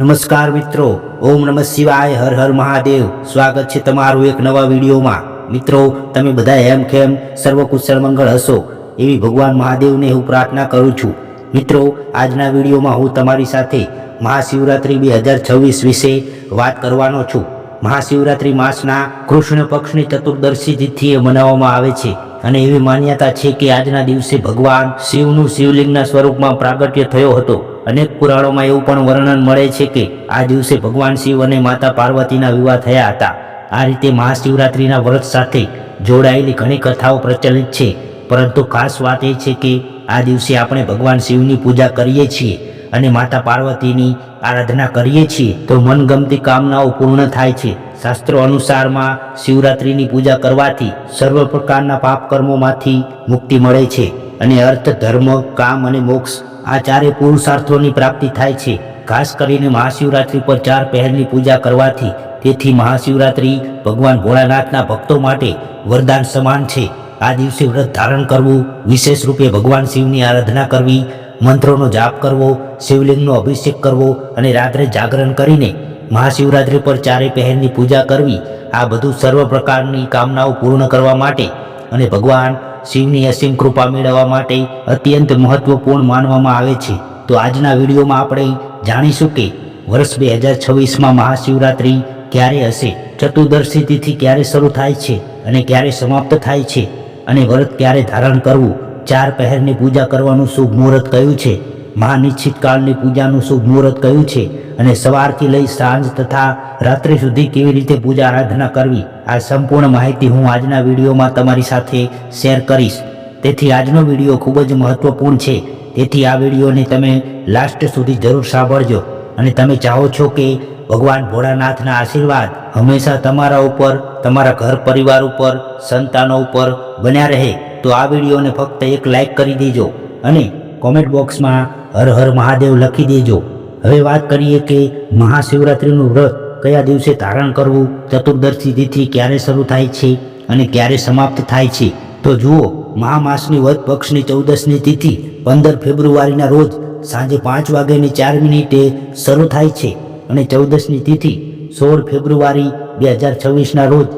નમસ્કાર મિત્રો, ઓમ નમઃ શિવાય, હર હર મહાદેવ. સ્વાગત છે તમારું એક નવા વિડીયોમાં. મિત્રો, તમે બધા એમ કેમ સર્વ કુશળ મંગળ હશો? એવી ભગવાન મહાદેવને હું પ્રાર્થના કરું છું. મિત્રો, આજના વિડીયોમાં હું તમારી સાથે મહાશિવરાત્રિ બે હજાર છવ્વીસ વિશે વાત કરવાનો છું. મહાશિવરાત્રિ માસના કૃષ્ણ પક્ષની ચતુર્દશી તિથિએ મનાવવામાં આવે છે અને એવી માન્યતા છે કે આજના દિવસે ભગવાન શિવનું શિવલિંગના સ્વરૂપમાં પ્રાગટ્ય થયો હતો. અનેક પુરાણોમાં એવું પણ વર્ણન મળે છે કે આ દિવસે ભગવાન શિવ અને માતા પાર્વતીના વિવાહ થયા હતા. આ રીતે મહાશિવરાત્રિના વ્રત સાથે જોડાયેલી ઘણી કથાઓ પ્રચલિત છે. પરંતુ ખાસ વાત એ છે કે આ દિવસે આપણે ભગવાન શિવની પૂજા કરીએ છીએ અને માતા પાર્વતીની આરાધના કરીએ છીએ તો મનગમતી કામનાઓ પૂર્ણ થાય છે. શાસ્ત્રો અનુસારમાં શિવરાત્રિની પૂજા કરવાથી સર્વ પ્રકારના પાપ કર્મોમાંથી મુક્તિ મળે છે અને અર્થ, ધર્મ, કામ અને મોક્ષ આ ચારે પુરુષાર્થોની પ્રાપ્તિ થાય છે. ખાસ કરીને મહાશિવરાત્રિ પર ચાર પહેરની પૂજા કરવાથી તેથી મહાશિવરાત્રિ ભગવાન ભોળાનાથના ભક્તો માટે વરદાન સમાન છે. આ દિવસે વ્રત ધારણ કરવું, વિશેષ રૂપે ભગવાન શિવની આરાધના કરવી, મંત્રોનો જાપ કરવો, શિવલિંગનો અભિષેક કરવો અને રાત્રે જાગરણ કરીને મહાશિવરાત્રિ પર ચારે પહેરની પૂજા કરવી, આ બધું સર્વ પ્રકારની કામનાઓ પૂર્ણ કરવા માટે અને ભગવાન શિવની અસીમ કૃપા મેળવવા માટે અત્યંત મહત્વપૂર્ણ માનવામાં આવે છે. તો આજના વિડીયોમાં આપણે જાણીશું કે વર્ષ બે હજાર છવ્વીસમાં મહાશિવરાત્રિ ક્યારે હશે, ચતુર્દશી તિથિ ક્યારે શરૂ થાય છે અને ક્યારે સમાપ્ત થાય છે અને વ્રત ક્યારે ધારણ કરવું, ચાર પહેરની પૂજા કરવાનું શુભ મુહૂર્ત કયું છે મહાનિશ્ચિત કાળની પૂજાનું શુભ મુહૂર્ત કયું છે અને સવારથી લઈ સાંજ તથા રાત્રિ સુધી કેવી રીતે પૂજા આરાધના કરવી? આ સંપૂર્ણ માહિતી હું આજના વિડીયોમાં તમારી સાથે શેર કરીશ. તેથી આજનો વીડિયો ખૂબ જ મહત્વપૂર્ણ છે. તેથી આ વિડીયોને તમે લાસ્ટ સુધી જરૂર સાંભળજો અને તમે ચાહો છો કે ભગવાન ભોળાનાથના આશીર્વાદ હંમેશા તમારા ઉપર, તમારા ઘર પરિવાર ઉપર, સંતાનો ઉપર બન્યા રહે, તો આ વિડીયોને ફક્ત એક લાઈક કરી દેજો અને કોમેન્ટ બોક્સમાં હર હર મહાદેવ લખી દેજો. હવે વાત કરીએ કે મહાશિવરાત્રિનું વ્રત કયા દિવસે ધારણ કરવું? ચતુર્દશી તિથિ ક્યારે શરૂ થાય છે અને ક્યારે સમાપ્ત થાય છે? તો જુઓ, મહામાસની વધ પક્ષની ચૌદસની તિથિ પંદર ફેબ્રુઆરીના રોજ સાંજે પાંચ વાગ્યાની ચાર મિનિટે શરૂ થાય છે અને ચૌદસની તિથિ સોળ ફેબ્રુઆરી બે હજાર છવ્વીસના રોજ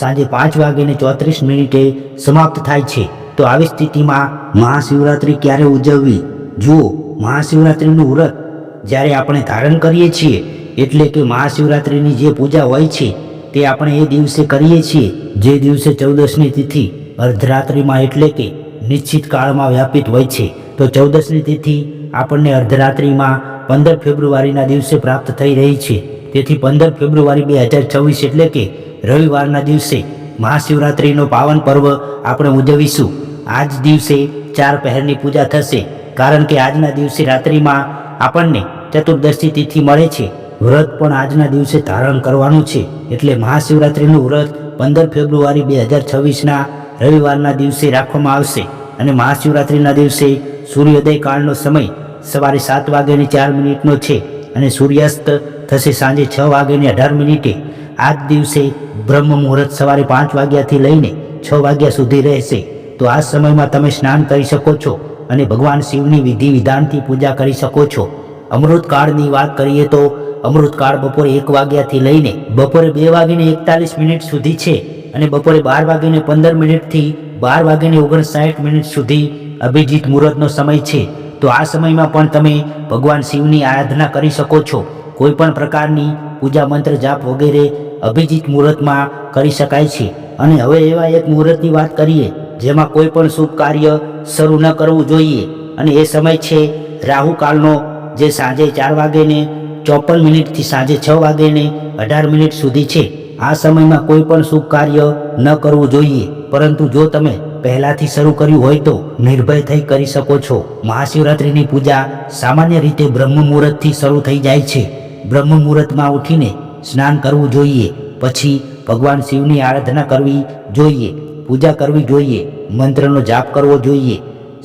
સાંજે પાંચ વાગ્યાને ચોત્રીસ મિનિટે સમાપ્ત થાય છે. તો આવી સ્થિતિમાં મહાશિવરાત્રિ ક્યારે ઉજવવી? જુઓ, મહાશિવરાત્રિનું વ્રત જ્યારે આપણે ધારણ કરીએ છીએ, એટલે કે મહાશિવરાત્રિની જે પૂજા હોય છે, તે આપણે એ દિવસે કરીએ છીએ, જે દિવસે ચૌદસની તિથિ અર્ધરાત્રિમાં એટલે કે નિશ્ચિત કાળમાં વ્યાપિત હોય છે. તો ચૌદસની તિથિ આપણને અર્ધરાત્રિમાં પંદર ફેબ્રુઆરીના દિવસે પ્રાપ્ત થઈ રહી છે. તેથી પંદર ફેબ્રુઆરી બે હજાર છવ્વીસ એટલે કે રવિવારના દિવસે મહાશિવરાત્રિનો પાવન પર્વ આપણે ઉજવીશું. આ જ દિવસે ચાર પહેરની પૂજા થશે, કારણ કે આજના દિવસે રાત્રિમાં આપણને ચતુર્દશી તિથિ મળે છે. વ્રત પણ આજના દિવસે ધારણ કરવાનું છે, એટલે મહાશિવરાત્રિનું વ્રત પંદર ફેબ્રુઆરી બે હજાર છવ્વીસના રવિવારના દિવસે રાખવામાં આવશે અને મહાશિવરાત્રિના દિવસે સૂર્યોદય કાળનો સમય સવારે સાત વાગ્યાની ચાર મિનિટનો છે અને સૂર્યાસ્ત થશે સાંજે છ વાગ્યાની અઢાર મિનિટે. આ દિવસે બ્રહ્મ મુહૂર્ત સવારે પાંચ વાગ્યાથી લઈને છ વાગ્યા સુધી રહેશે. તો આ સમયમાં તમે સ્નાન કરી શકો છો અને ભગવાન શિવની વિધિ વિધાનથી પૂજા કરી શકો છો. અમૃતકાળની વાત કરીએ તો અમૃતકાળ બપોરે એક વાગ્યાથી લઈને બપોરે બે વાગીને એકતાલીસ મિનિટ સુધી છે અને બપોરે બાર વાગીને પંદર મિનિટથી બાર વાગીને ઓગણસાઠ મિનિટ સુધી અભિજીત મુહૂર્તનો સમય છે. તો આ સમયમાં પણ તમે ભગવાન શિવની આરાધના કરી શકો છો. કોઈ પણ પ્રકારની પૂજા મંત્ર જાપ વગેરે અભિજીત મુહૂર્તમાં કરી શકાય છે. અને હવે એવા એક મુહૂર્તની વાત કરીએ જેમાં કોઈ પણ શુભ કાર્ય શરૂ ન કરવું જોઈએ. અને એ સમય છે રાહુ કાળનો, જે સાંજે ચાર વાગ્યાને ચોપન મિનિટથી સાંજે છ વાગ્યાને અઢાર મિનિટ સુધી છે. આ સમયમાં કોઈ પણ શુભ કાર્ય ન કરવું જોઈએ. પરંતુ જો તમે પહેલાથી શરૂ કર્યું હોય તો નિર્ભય થઈ કરી શકો છો. મહાશિવરાત્રિની પૂજા સામાન્ય રીતે બ્રહ્મ મુહૂર્તથી શરૂ થઈ જાય છે. બ્રહ્મ મુહૂર્તમાં ઉઠીને સ્નાન કરવું જોઈએ. પછી ભગવાન શિવની આરાધના કરવી જોઈએ. પૂજા કરવી જોઈએ, મંત્રનો જાપ કરવો જોઈએ,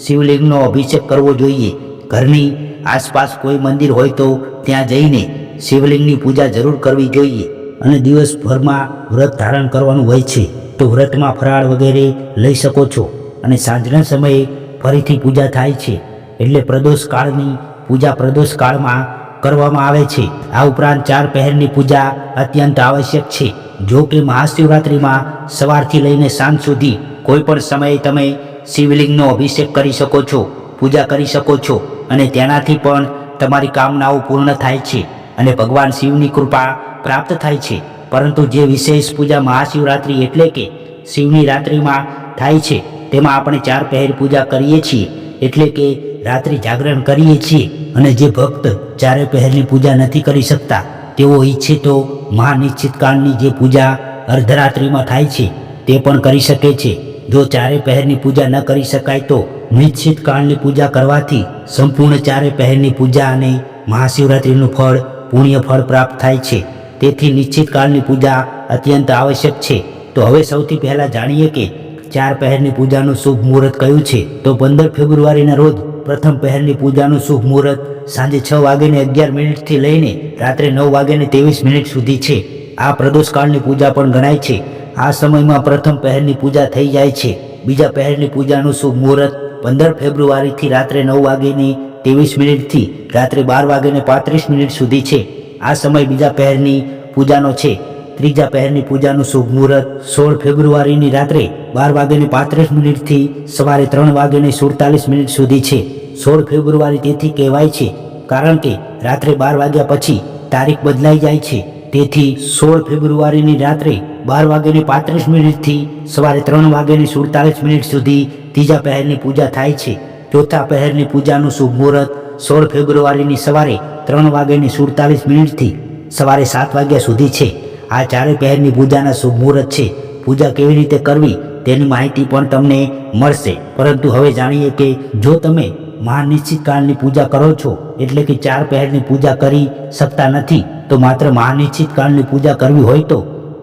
શિવલિંગનો અભિષેક કરવો જોઈએ. ઘરની આસપાસ કોઈ મંદિર હોય તો ત્યાં જઈને શિવલિંગની પૂજા જરૂર કરવી જોઈએ અને દિવસભરમાં વ્રત ધારણ કરવાનું હોય છે. તો વ્રતમાં ફરાળ વગેરે લઈ શકો છો અને સાંજના સમયે ફરીથી પૂજા થાય છે. એટલે પ્રદોષ કાળની પૂજા પ્રદોષ કાળમાં કરવામાં આવે છે. આ ઉપરાંત ચાર પહેરની પૂજા અત્યંત આવશ્યક છે. જો કે મહાશિવરાત્રિમાં સવારથી લઈને સાંજ સુધી કોઈ પણ સમયે તમે શિવલિંગનો અભિષેક કરી શકો છો, પૂજા કરી શકો છો અને તેનાથી પણ તમારી કામનાઓ પૂર્ણ થાય છે અને ભગવાન શિવની કૃપા પ્રાપ્ત થાય છે. પરંતુ જે વિશેષ પૂજા મહાશિવરાત્રિ એટલે કે શિવની રાત્રિમાં થાય છે, તેમાં આપણે ચાર પહેર પૂજા કરીએ છીએ, એટલે કે રાત્રિ જાગરણ કરીએ છીએ અને જે ભક્ત ચારે પહેરની પૂજા નથી કરી શકતા તેઓ ઈચ્છે તો મહાનિશ્ચિત કાળની જે પૂજા અર્ધરાત્રિમાં થાય છે, તે પણ કરી શકે છે. જો ચારે પહેરની પૂજા ન કરી શકાય તો નિશ્ચિત કાળની પૂજા કરવાથી સંપૂર્ણ ચારે પહેરની પૂજા અને મહાશિવરાત્રિનું ફળ, પુણ્ય ફળ પ્રાપ્ત થાય છે. તેથી નિશ્ચિત કાળની પૂજા અત્યંત આવશ્યક છે. તો હવે સૌથી પહેલાં જાણીએ કે ચાર પહેરની પૂજાનું શુભ મુહૂર્ત કયું છે? તો પંદર ફેબ્રુઆરીના રોજ પ્રથમ પહેરની પૂજાનું શુભ મુહૂર્ત સાંજે છ વાગ્યાને અગિયાર મિનિટથી લઈને રાત્રે નવ વાગ્યાને ત્રેવીસ મિનિટ સુધી છે. આ પ્રદોષકાળની પૂજા પણ ગણાય છે. આ સમયમાં પ્રથમ પહેરની પૂજા થઈ જાય છે. બીજા પહેરની પૂજાનું શુભ મુહૂર્ત પંદર ફેબ્રુઆરીથી રાત્રે નવ વાગ્યાની ત્રેવીસ મિનિટથી રાત્રે બાર વાગ્યાને પાંત્રીસ મિનિટ સુધી છે. આ સમય બીજા પહેરની પૂજાનો છે. ત્રીજા પહેરની પૂજાનું શુભ મુહૂર્ત સોળ ફેબ્રુઆરીની રાત્રે બાર વાગ્યાને પાંત્રીસ મિનિટથી સવારે ત્રણ વાગ્યાને સુડતાલીસ મિનિટ સુધી છે. સોળ ફેબ્રુઆરી તેથી કહેવાય છે, કારણ કે રાત્રે બાર વાગ્યા પછી તારીખ બદલાઈ જાય છે. તેથી સોળ ફેબ્રુઆરીની રાત્રે બાર વાગ્યાની પાંત્રીસ મિનિટથી સવારે ત્રણ વાગ્યાની સુડતાલીસ મિનિટ સુધી ત્રીજા પહેરની પૂજા થાય છે. ચોથા પહેરની પૂજાનું શુભ મુહૂર્ત સોળ ફેબ્રુઆરીની સવારે ત્રણ વાગ્યાની સુડતાલીસ મિનિટથી સવારે સાત વાગ્યા સુધી છે. આ ચારે પહેરની પૂજાના શુભ મુહૂર્ત છે. પૂજા કેવી રીતે કરવી તેની માહિતી પણ તમને મળશે. પરંતુ હવે જાણીએ કે જો તમે મહાનિશ્ચિત કાળની પૂજા કરો છો, એટલે કે ચાર પહેરની પૂજા કરી શકતા નથી, તો માત્ર મહાનિશ્ચિત કાળની પૂજા કરવી હોય તો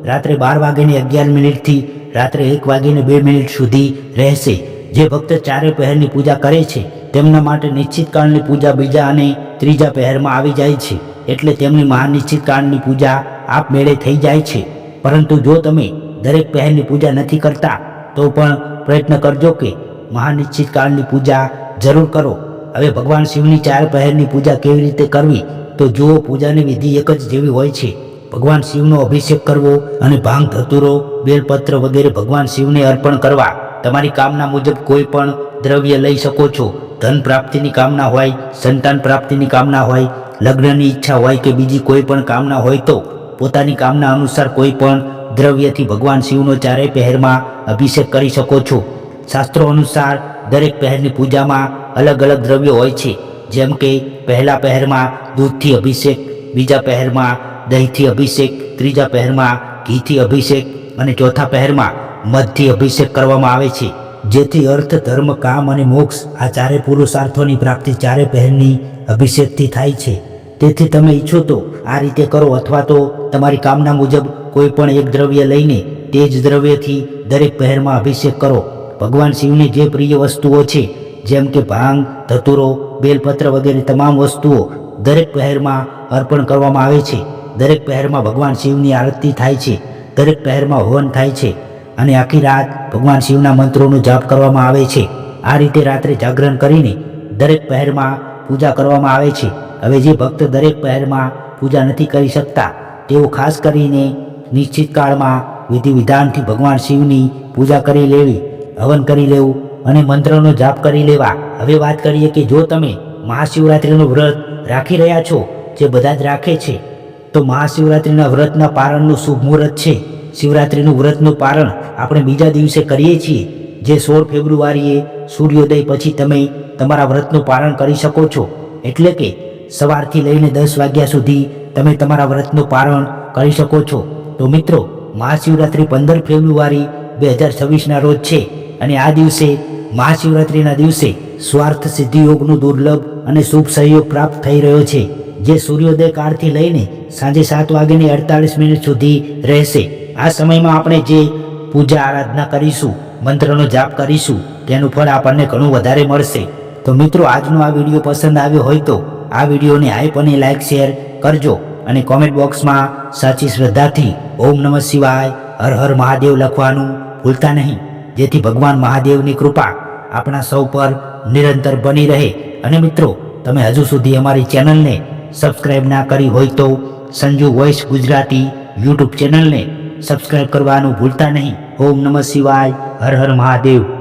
રાત્રે બાર વાગ્યાની અગિયાર મિનિટથી રાત્રે એક વાગ્યાને બે મિનિટ સુધી રહેશે. જે ભક્ત ચારે પહેરની પૂજા કરે છે, તેમના માટે નિશ્ચિત કાળની પૂજા બીજા અને ત્રીજા પહેરમાં આવી જાય છે. એટલે તેમની મહાનિશ્ચિત કાળની પૂજા આપમેળે થઈ જાય છે. પરંતુ જો તમે દરેક પહેરની પૂજા નથી કરતા, તો પણ પ્રયત્ન કરજો કે મહાનિશ્ચિત કાળની પૂજા જરૂર કરો. હવે ભગવાન શિવની ચાર પહેરની પૂજા કેવી રીતે કરવી, તો જુઓ, પૂજાની વિધિ એક જ જેવી હોય છે. ભગવાન શિવનો અભિષેક કરવો અને ભાંગ, ધતુરો, બેલપત્ર વગેરે ભગવાન શિવને અર્પણ કરવા. તમારી કામના મુજબ કોઈ પણ દ્રવ્ય લઈ શકો છો. ધન પ્રાપ્તિની કામના હોય, સંતાન પ્રાપ્તિની કામના હોય, લગ્નની ઈચ્છા હોય કે બીજી કોઈ પણ કામના હોય તો પોતાની કામના અનુસાર કોઈ પણ દ્રવ્યથી ભગવાન શિવનો ચારેય પહેરમાં અભિષેક કરી શકો છો. શાસ્ત્રો અનુસાર દરેક પહેરની પૂજામાં અલગ અલગ દ્રવ્યો હોય છે. જેમ કે પહેલા પહેરમાં દૂધથી અભિષેક, બીજા પહેરમાં દહીંથી અભિષેક, ત્રીજા પહેરમાં ઘીથી અભિષેક અને ચોથા પહેરમાં મધથી અભિષેક કરવામાં આવે છે. જેથી અર્થ, ધર્મ, કામ અને મોક્ષ આ ચારે પુરુષાર્થોની પ્રાપ્તિ ચારે પહેરની અભિષેકથી થાય છે. તેથી તમે ઈચ્છો તો આ રીતે કરો અથવા તો તમારી કામના મુજબ કોઈ પણ એક દ્રવ્ય લઈને તે જ દ્રવ્યથી દરેક પહેરમાં અભિષેક કરો. ભગવાન શિવને જે પ્રિય વસ્તુઓ છે, જેમ કે ભાંગ, ધતુરો, બેલપત્ર વગેરે તમામ વસ્તુઓ દરેક પહેરમાં અર્પણ કરવામાં આવે છે. દરેક પહેરમાં ભગવાન શિવની આરતી થાય છે. દરેક પહેરમાં હવન થાય છે. અને આખી રાત ભગવાન શિવના મંત્રોનો જાપ કરવામાં આવે છે. આ રીતે રાત્રે જાગરણ કરીને દરેક પહેરમાં પૂજા કરવામાં આવે છે. હવે જે ભક્ત દરેક પહેરમાં પૂજા નથી કરી શકતા, તેઓ ખાસ કરીને નિશ્ચિત કાળમાં વિધિ વિધાનથી ભગવાન શિવની પૂજા કરી લેવી, હવન કરી લેવું અને મંત્રનો જાપ કરી લેવા. હવે વાત કરીએ કે જો તમે મહાશિવરાત્રિનું વ્રત રાખી રહ્યા છો, જે બધા જ રાખે છે, તો મહાશિવરાત્રિના વ્રતના પારણનું શુભ મુહૂર્ત છે. શિવરાત્રિનું વ્રતનું પારણ આપણે બીજા દિવસે કરીએ છીએ. જે સોળ ફેબ્રુઆરીએ સૂર્યોદય પછી તમે તમારા વ્રતનું પારણ કરી શકો છો. એટલે કે સવારથી લઈને દસ વાગ્યા સુધી તમે તમારા વ્રતનું પારણ કરી શકો છો. તો મિત્રો, મહાશિવરાત્રિ પંદર ફેબ્રુઆરી બે હજાર છવ્વીસના રોજ છે અને આ દિવસે મહાશિવરાત્રિના દિવસે સ્વાર્થ સિદ્ધિયોગનું દુર્લભ અને શુભ સહયોગ પ્રાપ્ત થઈ રહ્યો છે. જે સૂર્યોદય કાળથી લઈને સાંજે સાત વાગ્યાની અડતાલીસ મિનિટ સુધી રહેશે. આ સમયમાં આપણે જે પૂજા આરાધના કરીશું, મંત્રનો જાપ કરીશું, તેનું ફળ આપણને ઘણું વધારે મળશે. તો મિત્રો, આજનો આ વીડિયો પસંદ આવ્યો હોય તો આ વિડીયોને હાઈપ અને લાઈક શેર કરજો અને કોમેન્ટ બોક્સમાં સાચી શ્રદ્ધાથી ઓમ નમઃ શિવાય, હર હર મહાદેવ લખવાનું ભૂલતા નહીં. જેથી ભગવાન મહાદેવની કૃપા આપણા સૌ પર નિરંતર બની રહે. અને મિત્રો, તમે હજુ સુધી અમારી ચેનલને સબસ્ક્રાઈબ ના કરી હોય તો સંજુ વોઇસ ગુજરાતી યુટ્યુબ ચેનલને સબસ્ક્રાઇબ કરવાનું ભૂલતા નહીં. ઓમ નમઃ શિવાય. હર હર મહાદેવ.